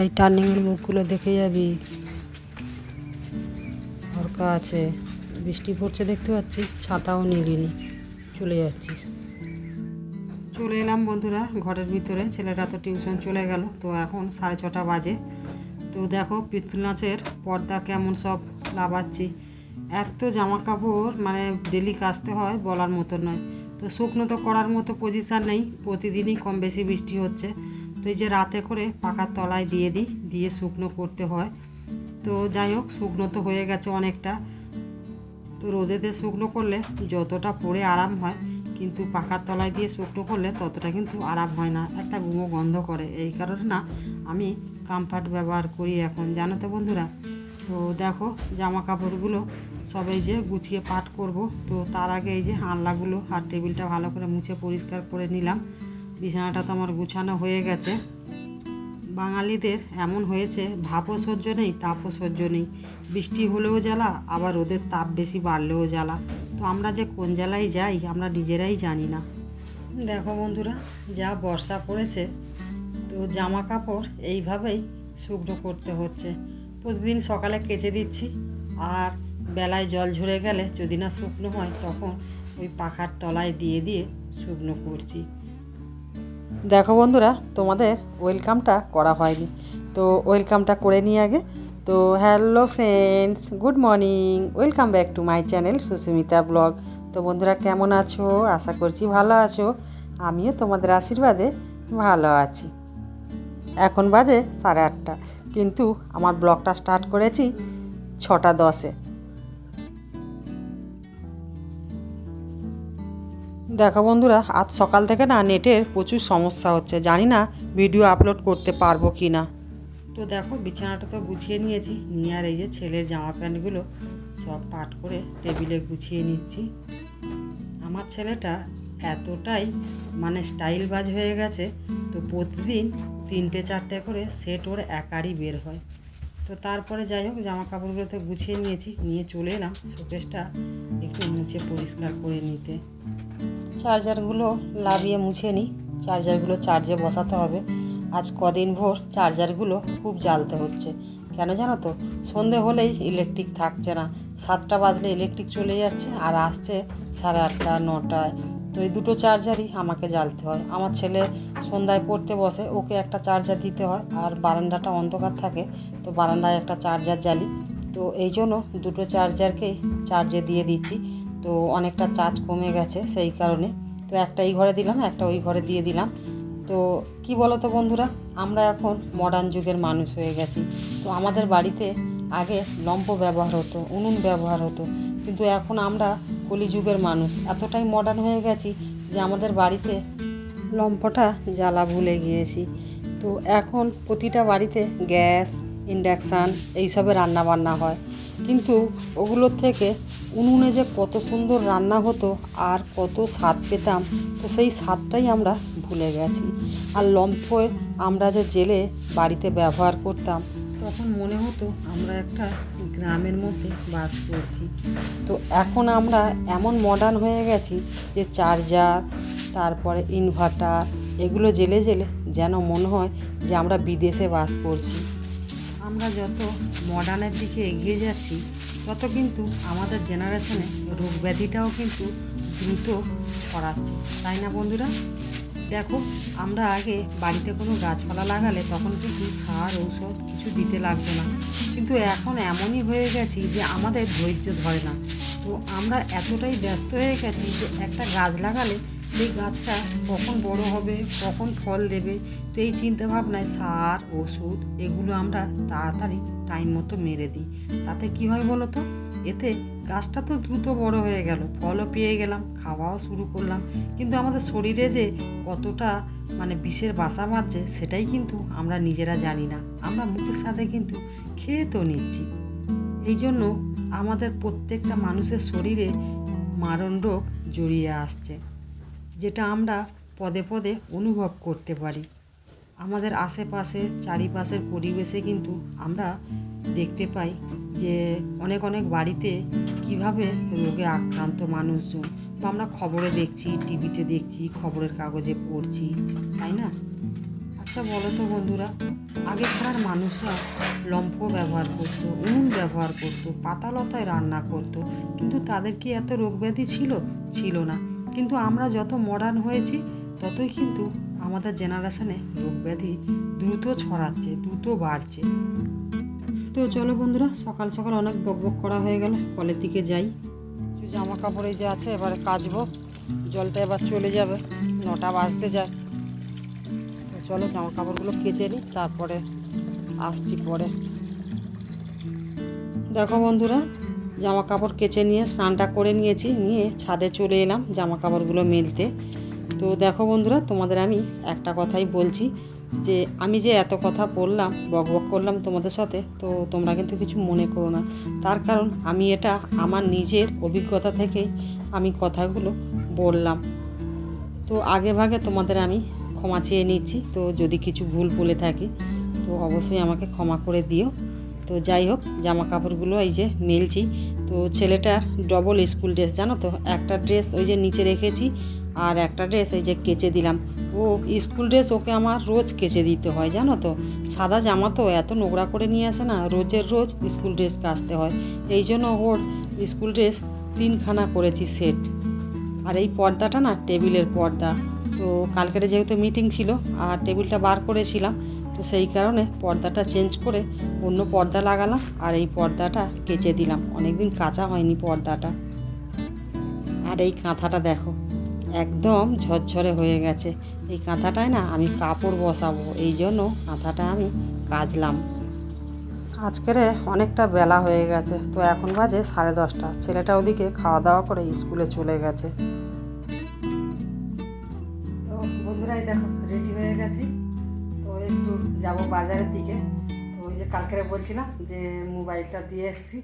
এই টার্নিংয়ের মুখগুলো দেখে যাবি। হরকা আছে, বৃষ্টি পড়ছে দেখতে পাচ্ছিস, ছাতাও নিলিনি চলে যাচ্ছিস। চলে এলাম বন্ধুরা ঘরের ভিতরে ছেলেটা তো টিউশন চলে গেল, তো এখন সাড়ে ছটা বাজে। তো দেখো পিতুল নাচের পর্দা কেমন সব লাভাচ্ছি এত জামা কাপড় মানে ডেলি কাচতে হয় বলার মতো নয়। তো শুকনো তো করার মতো পজিশান নেই, প্রতিদিনই কম বেশি বৃষ্টি হচ্ছে। তো এই যে রাতে করে পাকার তলায় দিয়ে দিই, দিয়ে শুকনো করতে হয়। তো যাই হোক, শুকনো তো হয়ে গেছে অনেকটা। তো রোদেতে শুকনো করলে যতটা পরে আরাম হয়, কিন্তু পাকার তলায় দিয়ে শুকনো করলে ততটা কিন্তু আরাম হয় না, একটা গুঁড়ো গন্ধ করে। এই কারণে না, আমি কামফার্ট ব্যবহার করি এখন, জানো তো বন্ধুরা? তো দেখো জামা কাপড়গুলো সবাই যে গুছিয়ে পাট করব, তো তার আগে এই যে আনলাগুলো আর টেবিলটা ভালো করে মুছে পরিষ্কার করে নিলাম। বিছানাটা তো আমার গুছানো হয়ে গেছে। বাঙালিদের এমন হয়েছে, ভাপও সহ্য নেই, তাপও সহ্য নেই। বৃষ্টি হলেও জ্বালা, আবার রোদের তাপ বেশি বাড়লেও জ্বালা। তো আমরা যে কোন জ্বালায় যাই, আমরা নিজেরাই জানি না। দেখো বন্ধুরা, যা বর্ষা পড়েছে, তো জামা কাপড় এইভাবেই শুকনো করতে হচ্ছে। প্রতিদিন সকালে কেচে দিচ্ছি, আর বেলায় জল ঝরে গেলে যদি না শুকনো হয়, তখন ওই পাখার তলায় দিয়ে দিয়ে শুকনো করছি। দেখো বন্ধুরা, তোমাদের ওয়েলকামটা করা হয়নি। তো ওয়েলকামটা করে নিই আগে। তো hello friends good morning welcome back to my channel Susmita blog তো বন্ধুরা, কেমন আছো? আশা করছি ভালো আছো। আমিও তোমাদের আশীর্বাদে ভালো আছি। এখন বাজে সাড়ে আটটা। কিন্তু আমার ব্লগটা স্টার্ট করেছি ছটা দশে। দেখো বন্ধুরা, আজ সকাল থেকে না নেটের প্রচুর সমস্যা হচ্ছে। জানি না ভিডিও আপলোড করতে পারব কি না তো দেখো, বিছানাটা তো গুছিয়ে নিয়েছি। নিয়ে আর এই যে ছেলের জামা প্যান্টগুলো সব পাট করে টেবিলে গুছিয়ে নিচ্ছি। আমার ছেলেটা এতটাই মানে স্টাইলবাজ হয়ে গেছে, তো প্রতিদিন তিনটে চারটে করে সেট ওর একারই বের হয়। তো তারপরে যাই হোক জামা কাপড়গুলো তো গুছিয়ে নিয়েছি। নিয়ে চলে এলাম শোকেসটা একটু মুছে পরিষ্কার করে নিতে। চার্জারগুলো লাভিয়ে মুছে নিই। চার্জারগুলো চার্জে বসাতে হবে। আজ কদিন ভোর চার্জারগুলো খুব জ্বালতে হচ্ছে। কেন জানো তো? সন্ধে হলেই ইলেকট্রিক থাকছে না। সাতটা বাজলে ইলেকট্রিক চলে যাচ্ছে আর আসছে সাড়ে আটটা, নটায়। তো এই দুটো চার্জারই আমাকে জ্বালতে হয়। আমার ছেলে সন্ধ্যায় পড়তে বসে, ওকে একটা চার্জার দিতে হয় আর বারান্দাটা অন্ধকার থাকে, তো বারান্দায় একটা চার্জার জ্বালি। তো এই জন্য দুটো চার্জারকেই চার্জে দিয়ে দিচ্ছি। তো অনেকটা চার্জ কমে গেছে সেই কারণে। তো একটা এই ঘরে দিলাম, একটা ওই ঘরে দিয়ে দিলাম। তো কি বলো তো বন্ধুরা, আমরা এখন মডার্ন যুগের মানুষ হয়ে গেছি। তো আমাদের বাড়িতে আগে লম্প ব্যবহার হতো, উনুন ব্যবহার হতো। কিন্তু এখন আমরা কলিযুগের মানুষ। এতটাই মডার্ন হয়ে গেছি যে আমাদের বাড়িতে লম্পটা জ্বালা ভুলে গিয়েছি। তো এখন প্রতিটা বাড়িতে গ্যাস, ইন্ডাকশান এইসবে রান্না বান্না হয়। কিন্তু ওগুলোর থেকে উনুনে যে কত সুন্দর রান্না হতো আর কত স্বাদ পেতাম, তো সেই স্বাদটাই আমরা ভুলে গেছি। আর লম্ফয়ে আমরা যে জেলে বাড়িতে ব্যবহার করতাম তখন মনে হতো আমরা একটা গ্রামের মধ্যে বাস করছি। তো এখন আমরা এমন মডার্ন হয়ে গেছি যে চার্জার তারপরে ইনভার্টার এগুলো জেলে জেলে যেন মনে হয় যে আমরা বিদেশে বাস করছি। আমরা যত মডার্নের দিকে এগিয়ে যাচ্ছি, তত কিন্তু আমাদের জেনারেশনে রোগ ব্যাধিটাও কিন্তু দ্রুত ছড়াচ্ছে। তাই না বন্ধুরা? দেখো, আমরা আগে বাড়িতে কোনো গাছপালা লাগালে তখন কিন্তু সার, ঔষধ কিছু দিতে লাগতো না। কিন্তু এখন এমনই হয়ে গেছি যে আমাদের ধৈর্য ধরে না। তো আমরা এতটাই ব্যস্ত হয়ে গেছি যে একটা গাছ লাগালে এই গাছটা কখন বড় হবে, কখন ফল দেবে, তো এই চিন্তাভাবনায় সার ওষুধ এগুলো আমরা তাড়াতাড়ি টাইম মতো মেরে দিই। তাতে কি হয় বলো তো? এতে গাছটা তো দ্রুত বড় হয়ে গেল, ফলও পেয়ে গেলাম, খাওয়াও শুরু করলাম। কিন্তু আমাদের শরীরে যে কতটা মানে বিষের বাসা বাঁধছে সেটাই কিন্তু আমরা নিজেরা জানি না। আমরা মুখের সাথে কিন্তু খেয়ে তো নিচ্ছি। এই জন্য আমাদের প্রত্যেকটা মানুষের শরীরে মারণ রোগ জড়িয়ে আসছে, যেটা আমরা পদে পদে অনুভব করতে পারি। আমাদের আশেপাশে চারিপাশের পরিবেশে কিন্তু আমরা দেখতে পাই যে অনেক অনেক বাড়িতে কীভাবে রোগে আক্রান্ত মানুষজন। বা আমরা খবরে দেখছি, টিভিতে দেখছি, খবরের কাগজে পড়ছি, তাই না? আচ্ছা বলো তো বন্ধুরা আগেকার মানুষরা লম্ফ ব্যবহার করতো উন ব্যবহার করতো, পাতালতায় রান্না করতো, কিন্তু তাদের কি এত রোগ ব্যাধি ছিল? ছিল না। কিন্তু আমরা যত মডার্ন হয়েছি, ততই কিন্তু আমাদের জেনারেশনে রোগ ব্যাধি দ্রুত ছড়াচ্ছে, দ্রুত বাড়ছে। তো চলো বন্ধুরা, সকাল সকাল অনেক বকবক করা হয়ে গেল, কলের দিকে যাই। কিছু জামা কাপড় এই যে আছে, এবারে কাচবো, জলটা এবার চলে যাবে, নটা বাজতে যায়। তো চলো জামা কাপড়গুলো কেচে নিই, তারপরে আসছি পরে। দেখো বন্ধুরা জামা কাপড় কেচে নিয়ে স্নানটা করে নিয়েছি, নিয়ে ছাদে চলে এলাম জামা কাপড়গুলো মেলতে। তো দেখো বন্ধুরা, তোমাদের আমি একটা কথাই বলছি যে আমি যে এত কথা বললাম, বক বক করলাম তোমাদের সাথে, তো তোমরা কিন্তু কিছু মনে করো না। তার কারণ আমি এটা আমার নিজের অভিজ্ঞতা থেকেই আমি কথাগুলো বললাম। তো আগে ভাগে তোমাদের আমি ক্ষমা চেয়ে নিচ্ছি, তো যদি কিছু ভুল বলে থাকি, তো অবশ্যই আমাকে ক্ষমা করে দিও। তো যাই হোক জামা কাপড়গুলো এই যে মেলছি। তো ছেলেটার ডবল স্কুল ড্রেস জানো তো? একটা ড্রেস ওই যে নিচে রেখেছি, আর একটা ড্রেস এই যে কেচে দিলাম। ও স্কুল ড্রেস ওকে আমার রোজ কেচে দিতে হয়, জানো তো? সাদা জামা তো এত নোংরা করে নিয়ে আসে না, রোজের রোজ স্কুল ড্রেস কাচতে হয়। এই জন্য ওর স্কুল ড্রেস তিনখানা করেছি সেট। আর এই পর্দাটা না, টেবিলের পর্দা। তো কালকের যেহেতু মিটিং ছিল, আর টেবিলটা বার করেছিলাম, তো সেই কারণে পর্দাটা চেঞ্জ করে অন্য পর্দা লাগালাম, আর এই পর্দাটা কেচে দিলাম। অনেকদিন কাঁচা হয়নি পর্দাটা। আর এই কাঁথাটা দেখো। একদম ঝরঝরে হয়ে গেছে। এই কাঁথাটায় না আমি কাপড় বসাবো, এই জন্য কাঁথাটা আমি কাচলাম। আজকের অনেকটা বেলা হয়ে গেছে, তো এখন বাজে সাড়ে দশটা। ছেলেটা ওদিকে খাওয়া দাওয়া করে স্কুলে চলে গেছে। তো বন্ধুরাই দেখো রেডি হয়ে গেছি। তো একটু যাব বাজারের দিকে। তো ওই যে কালকেরে বলছিলাম যে মোবাইলটা দিয়ে এসেছি।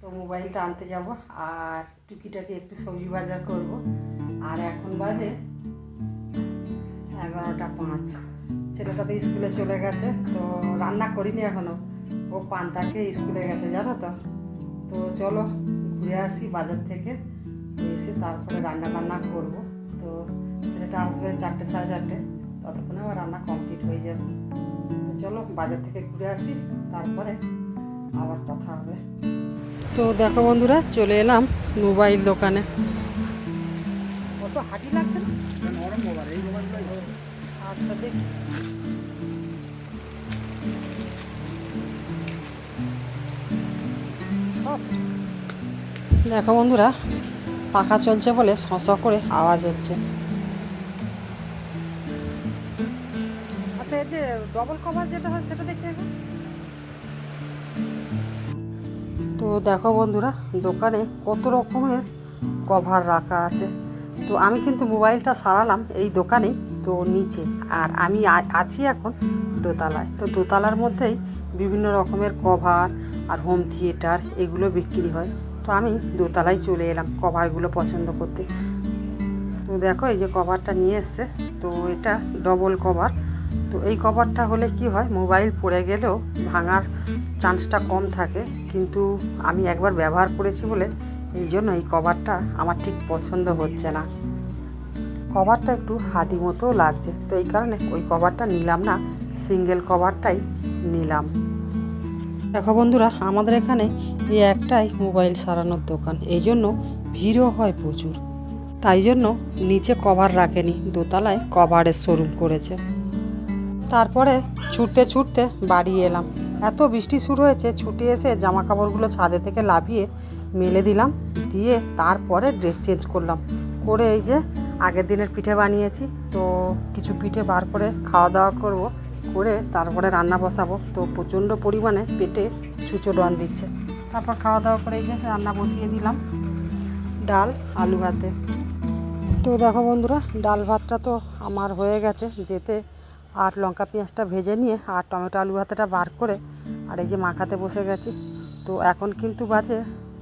তো মোবাইলটা আনতে যাব আর টুকিটাকি একটু সবজি বাজার করব। আর এখন বাজে এগারোটা পাঁচ। ছেলেটা তো স্কুলে চলে গেছে, তো রান্না করিনি এখনও ও পান্তাকে স্কুলে গেছে, জানো তো। তো চলো, ঘুরে আসি বাজার থেকে। এসে তারপরে রান্না বান্না করব। তো ছেলেটা আসবে চারটে সাড়ে চারটে, ততক্ষণে আমার রান্না কমপ্লিট হয়ে যাবে। তো চলো, বাজার থেকে ঘুরে আসি, তারপরে আবার কথা হবে। তো দেখো বন্ধুরা, চলে এলাম মোবাইল দোকানে। কত হাঁটি লাগছে না? আচ্ছা দেখি। সব। দেখো বন্ধুরা পাখা চলছে বলে শঁ করে আওয়াজ হচ্ছে। আচ্ছা এই যে ডবল কভার যেটা হয় সেটা দেখি তো দেখো বন্ধুরা দোকানে কত রকমের কভার রাখা আছে। তো আমি কিন্তু মোবাইলটা সারালাম এই দোকানে তো নিচে। আর আমি আছি এখন দোতলায়। তো দোতলার মধ্যেই বিভিন্ন রকমের কভার আর হোম থিয়েটার এগুলো বিক্রি হয়। তো আমি দোতলায় চলে এলাম কভারগুলো পছন্দ করতে। তো দেখো এই যে কভারটা নিয়ে এসছে। তো এটা ডবল কভার তো এই কভারটা হলে কি হয়, মোবাইল পড়ে গেলেও ভাঙার চান্সটা কম থাকে। কিন্তু আমি একবার ব্যবহার করেছি বলে এই জন্য এই কভারটা আমার ঠিক পছন্দ হচ্ছে না। কভারটা একটু হাডি মতো লাগছে, তো এই কারণে ওই কভারটা নিলাম না, সিঙ্গেল কভারটাই নিলাম। দেখো বন্ধুরা, আমাদের এখানে এই একটাই মোবাইল সারানোর দোকান, এই জন্য ভিড়ও হয় প্রচুর। তাই জন্য নিচে কভার রাখেনি, দোতলায় কভারের শোরুম করেছে। তারপরে ছুটতে ছুটতে বাড়ি এলাম। এত বৃষ্টি শুরু হয়েছে, ছুটে এসে জামা কাপড়গুলো ছাদে থেকে লাভিয়ে মেলে দিলাম, দিয়ে তারপরে ড্রেস চেঞ্জ করলাম। করে এই যে আগের দিনের পিঠে বানিয়েছি, তো কিছু পিঠে বার করে খাওয়া দাওয়া করব, করে তারপরে রান্না বসাবো। তো প্রচণ্ড পরিমাণে পেটে ছুঁচো ডন দিচ্ছে। তারপর খাওয়া দাওয়া করে এই যে রান্না বসিয়ে দিলাম ডাল, আলু ভাতে। তো দেখো বন্ধুরা, ডাল ভাতটা তো আমার হয়ে গেছে, যেতে আর লঙ্কা পেঁয়াজটা ভেজে নিয়ে আর টমেটো আলু ভাতেটা বার করে আর এই যে মাখাতে বসে গেছি। তো এখন কিন্তু বাজে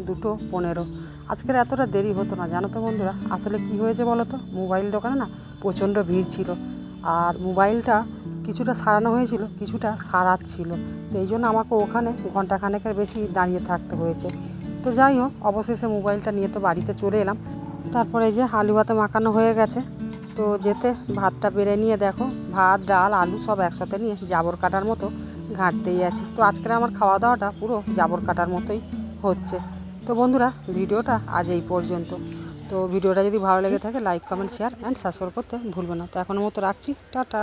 দুটো, পনেরো। আজকের এতটা দেরি হতো না, জানো তো বন্ধুরা? আসলে কি হয়েছে বলো তো? মোবাইল দোকানে না প্রচণ্ড ভিড় ছিল। আর মোবাইলটা কিছুটা সারানো হয়েছিল, কিছুটা সারাচ্ছিল। তো এই জন্য আমাকে ওখানে ঘন্টাখানেকের বেশি দাঁড়িয়ে থাকতে হয়েছে। তো যাই হোক, অবশেষে মোবাইলটা নিয়ে তো বাড়িতে চলে এলাম। তারপরে যে আলু ভাতে মাখানো হয়ে গেছে। তো যেতে ভাতটা বেড়ে নিয়ে দেখো, ভাত, ডাল, আলু সব একসাথে নিয়ে জাবর কাটার মতো ঘাঁটতেই আছি। তো আজকের আমার খাওয়া দাওয়াটা পুরো জাবর কাটার মতোই হচ্ছে। তো বন্ধুরা, ভিডিওটা আজ এই পর্যন্ত। তো ভিডিওটা যদি ভালো লেগে থাকে like comment share and subscribe করতে ভুলবে না। তো এখনও মতো রাখছি। টাটা।